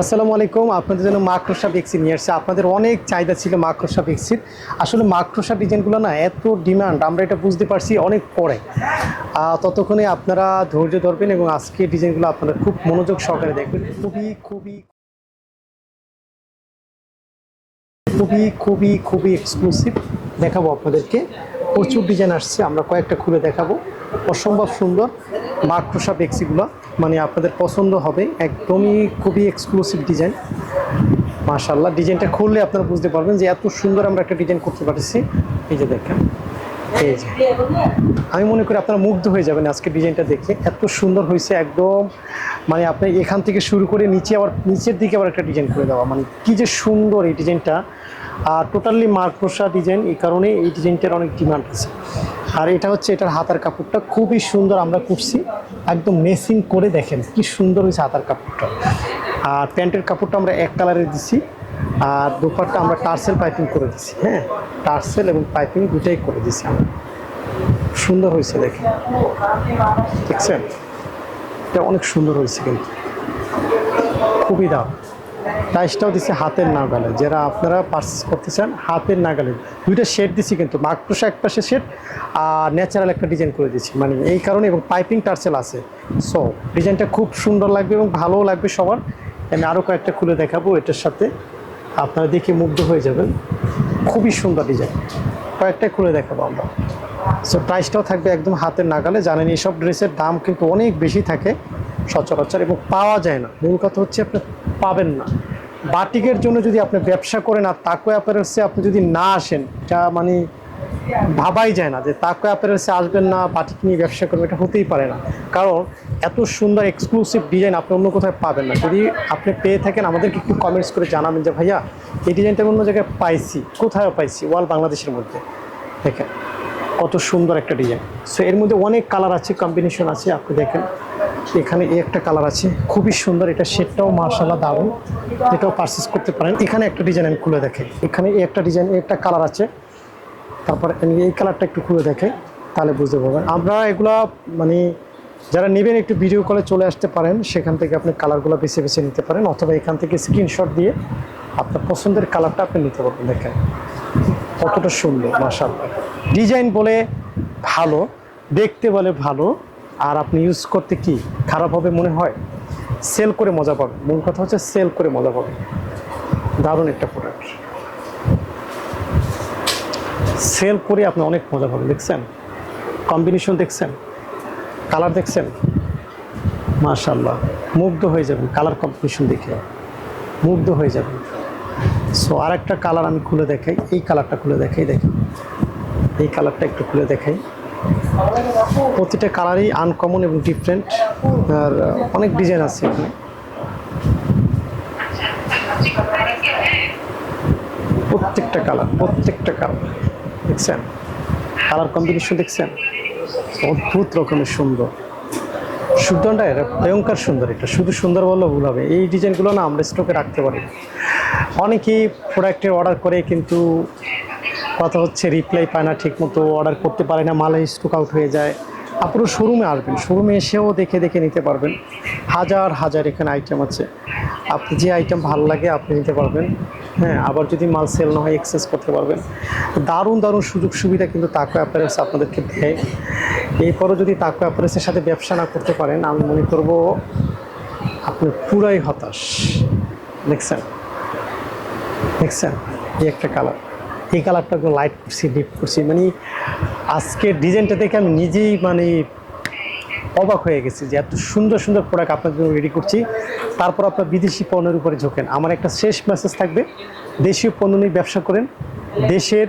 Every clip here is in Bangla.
আসসালামু আলাইকুম, আপনাদের জন্য মাকড়সা বেক্সি নিয়ে আসছে। আপনাদের অনেক চাহিদা ছিল মাকড়সা বেক্সির আসলে মাকড়সা ডিজাইনগুলো না এত ডিমান্ড, আমরা এটা বুঝতে পারছি অনেক পরে। ততক্ষণে আপনারা ধৈর্য ধরবেন এবং আজকে ডিজাইনগুলো আপনারা খুব মনোযোগ সহকারে দেখবেন। খুবই খুবই খুবই খুবই খুবই এক্সক্লুসিভ দেখাবো আপনাদেরকে। প্রচুর ডিজাইন আসছে, আমরা কয়েকটা খুলে দেখাবো। অসম্ভব সুন্দর মাকড়সা বেক্সিগুলো মানে আপনাদের পছন্দ হবে, একদমই খুবই এক্সক্লুসিভ ডিজাইন মাশাল্লাহ ডিজাইনটা খুললে আপনারা বুঝতে পারবেন যে এত সুন্দর আমরা একটা ডিজাইন করতে পারছি এই যে দেখেন। আমি মনে করি আপনারা মুগ্ধ হয়ে যাবেন আজকে ডিজাইনটা দেখে। এত সুন্দর হয়েছে একদম। মানে আপনি এখান থেকে শুরু করে নিচে আবার, নিচের দিকে আবার একটা ডিজাইন করে দেওয়া। মানে কি যে সুন্দর এই ডিজাইনটা। আর টোটালি মার্কোসা ডিজাইন, এই কারণে এই ডিজাইনটার অনেক ডিমান্ড আছে। আর এটা হচ্ছে এটার হাতার কাপড়টা। খুবই সুন্দর আমরা করছি। একদম মেসিং করে দেখেন কি সুন্দর হয়েছে হাতার কাপড়টা। আর প্যান্টের কাপড়টা আমরা এক কালারের দিছি। আর দুপারটা আমরা টার্সেল পাইপিং করে দিছি হ্যাঁ? টার্সেল এবং পাইপিং দুটাই করে দিছি আমরা। সুন্দর হয়েছে দেখেন দেখছেন? এটা অনেক সুন্দর হয়েছে কিন্তু। খুবই দাম। প্রাইসটাও দিচ্ছে হাতের নাগালে। যারা আপনারা পারচেস করতে চান, হাতের নাগালে। দুইটা শেড দিছি কিন্তু। মাকড়সা এক পাশে শেড আর ন্যাচারাল একটা ডিজাইন করে দিচ্ছি মানে এই কারণে এবং পাইপিং টার্সেল আছে। সো ডিজাইনটা খুব সুন্দর লাগবে এবং ভালোও লাগবে সবার। আমি আরও কয়েকটা খুলে দেখাবো এটার সাথে। আপনারা দেখে মুগ্ধ হয়ে যাবেন। খুবই সুন্দর ডিজাইন কয়েকটাই খুলে দেখাবো আমরা। সো প্রাইসটাও থাকবে একদম হাতের নাগালে। জানেন এই সব ড্রেসের দাম কিন্তু অনেক বেশি থাকে সচরাচর এবং পাওয়া যায় না। মূল কথা হচ্ছে আপনি পাবেন না। বাটিকের জন্য যদি আপনি ব্যবসা করেন আর তাকো অ্যাপারেন্সে আপনি যদি না আসেন যা মানে ভাবাই যায় না যে তাকো অ্যাপারেলসে আসবেন না, বাটিক নিয়ে ব্যবসা করবেন, এটা হতেই পারে না। কারণ এত সুন্দর এক্সক্লুসিভ ডিজাইন আপনি অন্য কোথায় পাবেন না। যদি আপনি পেয়ে থাকেন, আমাদেরকে একটু কমেন্টস করে জানাবেন যে, ভাইয়া, এই ডিজাইনটা অন্য জায়গায় পাইছি। কোথায় পাইছি? ওয়াল বাংলাদেশের মধ্যে। দেখেন, কত সুন্দর একটা ডিজাইন সো এর মধ্যে অনেক কালার আছে কম্বিনেশন আছে। আপনি দেখেন, এখানে এই একটা কালার আছে। খুবই সুন্দর। এটা শেডটাও মার্শাল্লাহ দারুণ। এটাও পারচেস করতে পারেন। এখানে একটা ডিজাইন আমি খুলে দেখাই এখানে এই একটা ডিজাইন একটা কালার আছে। তারপর এই কালারটা একটু খুলে দেখে, তাহলে বুঝতে পারবেন। আমরা এগুলা মানে যারা নেবেন একটু ভিডিও কলে চলে আসতে পারেন, সেখান থেকে আপনি কালারগুলো বেছে বেছে নিতে পারেন, অথবা এখান থেকে স্ক্রিনশট দিয়ে আপনার পছন্দের কালারটা আপনি নিতে পারবেন, দেখেন। কতটা সুন্দর, মাশাআল্লাহ। ডিজাইন বলে ভালো, দেখতে বলে ভালো, আর আপনি ইউজ করতে কি খারাপ হবে মনে হয়? সেল করে মজা পাবেন। মূল কথা হচ্ছে সেল করে মজা পাবেন। দারুণ একটা প্রোডাক্ট সেল করে আপনি অনেক মজা পাবেন, দেখছেন? কম্বিনেশন দেখছেন? কালার দেখছেন? মাশাল্লাহ মুগ্ধ হয়ে যাবেন কালার কম্বিনেশন দেখে। মুগ্ধ হয়ে যাবেন। সো আর একটা কালার আমি খুলে দেখাই, এই কালারটা খুলে দেখাই দেখি এই কালারটা একটু খুলে দেখাই। প্রতিটা কালারই আনকমন এবং ডিফারেন্ট আর অনেক ডিজাইন আছে এখানে। প্রত্যেকটা কালার প্রত্যেকটা কালার দেখছেন? কালার কম্বিনেশন দেখছেন? অদ্ভুত রকমের সুন্দর। সুন্দরটা এটা ভয়ঙ্কর সুন্দর এটা। শুধু সুন্দর বললেও ভুল হবে। এই ডিজাইনগুলো না আমরা স্টকে রাখতে পারি। অনেকেই প্রোডাক্টের অর্ডার করে কিন্তু কথা হচ্ছে রিপ্লাই পায় না, ঠিকমতো অর্ডার করতে পারে না, মালে স্টক আউট হয়ে যায়। আপনারা শোরুমে আসবেন শোরুমে এসেও দেখে দেখে নিতে পারবেন। হাজার হাজার এখানে আইটেম আছে। আপনি যে আইটেম ভালো লাগে আপনি নিতে পারবেন। হ্যাঁ আবার যদি মাল সেল না হয় এক্সেস করতে পারবেন। দারুণ দারুণ সুযোগ সুবিধা কিন্তু তাকো অ্যাপারেলস আপনাদেরকে দেয়। এরপরও যদি তাকো অ্যাপারেলসের সাথে ব্যবসা না করতে পারেন, আমি মনে করব আপনি পুরাই হতাশ। দেখছেন? দেখছেন? এই একটা কালার এই কালারটা লাইট করছি ডিপ করছি। মানে আজকের ডিজাইনটা দেখে আমি নিজেই মানে অবাক হয়ে গেছি যে এত সুন্দর সুন্দর প্রোডাক্ট আপনার জন্য রেডি করছি। তারপর আপনার বিদেশি পণ্যের উপরে ঝোঁকেন। আমার একটা শেষ মেসেজ থাকবে, দেশীয় পণ্য নিয়ে ব্যবসা করেন, দেশের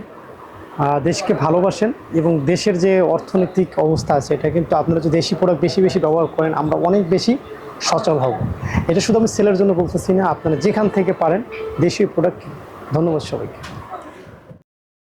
দেশকে ভালোবাসেন এবং দেশের যে অর্থনৈতিক অবস্থা আছে, এটা কিন্তু আপনারা যদি দেশি প্রোডাক্ট বেশি বেশি ব্যবহার করেন, আমরা অনেক বেশি সচল হব। এটা শুধু আমি সেলের জন্য বলতেছি না, আপনারা যেখান থেকে পারেন দেশীয় প্রোডাক্ট ধন্যবাদ সবাইকে।